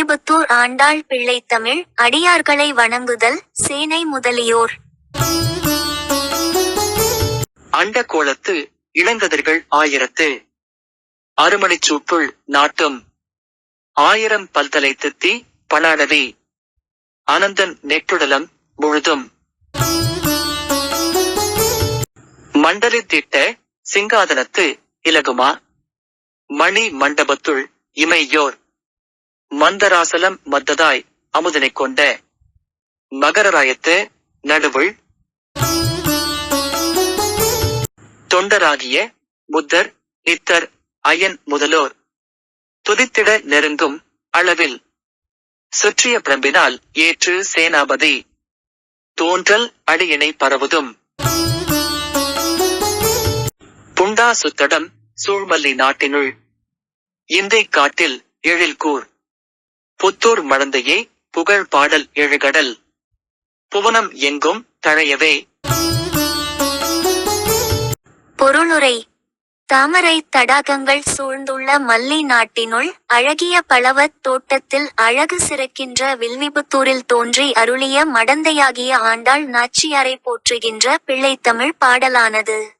வில்லிபுத்தூர் ஆண்டாள் பிள்ளை தமிழ் அடியார்களை வணங்குதல் சேனை முதலியோர். அண்ட கோலத்து இளங்கதிர்கள் ஆயிரத்து அருமணிச் சூட்டுள் நாட்டும் ஆயிரம் பல்தலை தித்தி பலாடவி அனந்தன் நெட்டுடலம் முழுதும். மண்டலி திட்ட சிங்காதனத்து இலகுமா? மணி மண்டபத்துள் இமையோர். மந்தராசலம் மத்ததாய் அமுதனைக் கொண்ட. மகரராயத்து நடுவுள். தொண்டராகிய புத்தர் நித்தர் அயன் முதலோர். துதித்திட நெருங்கும் அளவில். சுற்றிய பிரம்பினால் ஏற்று சேனாபதி. தோன்றல் அடியினை பரவுதும். புண்டா சுத்தடம் சூழ்மல்லி நாட்டினுள். இந்தை காட்டில் எழில்கூர். புத்தூர் மடந்தையே புகழ் பாடல் எழுகடல். புவனம் எங்கும் தழையவே. பொருளுரை தாமரை தடாகங்கள் சூழ்ந்துள்ள மல்லி நாட்டினுள் அழகிய பழவத் தோட்டத்தில் அழகு சிறக்கின்ற வில்விபுத்தூரில் தோன்றி அருளிய மடந்தையாகிய ஆண்டாள் நாச்சியாரை போற்றுகின்ற பிள்ளைத்தமிழ் பாடலானது.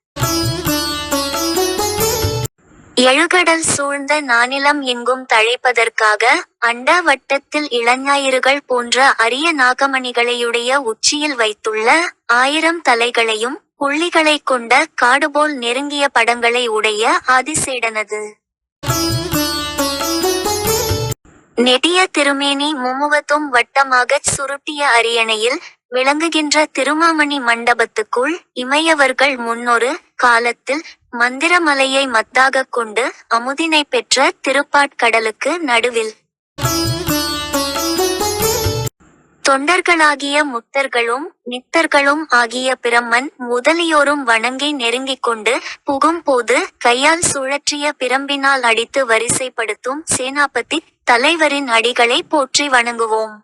எழுகடல் சூழ்ந்த நானிலம் எங்கும் தழைப்பதற்காக அண்டா வட்டத்தில் இளஞாயிறுகள் போன்ற அரிய நாகமணிகளையுடைய உச்சியில் வைத்துள்ள ஆயிரம் தலைகளையும் புள்ளிகளைக் கொண்ட காடுபோல் நெருங்கிய படங்களை உடைய ஆதிசேடனது. நெடிய திருமேனி முமுவத்தும் வட்டமாகச் சுருட்டிய அரியணையில் விளங்குகின்ற திருமாமணி மண்டபத்துக்குள் இமையவர்கள் முன்னொரு காலத்தில் மந்திரமலையை மத்தாகக் கொண்டு அமுதினை பெற்ற திருப்பாட்கடலுக்கு நடுவில். தொண்டர்களாகிய முத்தர்களும் நித்தர்களும் ஆகிய பிரம்மன் முதலியோரும் வணங்கி நெருங்கிக் கொண்டு புகும்போது கையால் சுழற்றிய பிரம்பினால் அடித்து வரிசைப்படுத்தும் சேனாபதி தலைவரின் அடிகளை போற்றி வணங்குவோம்.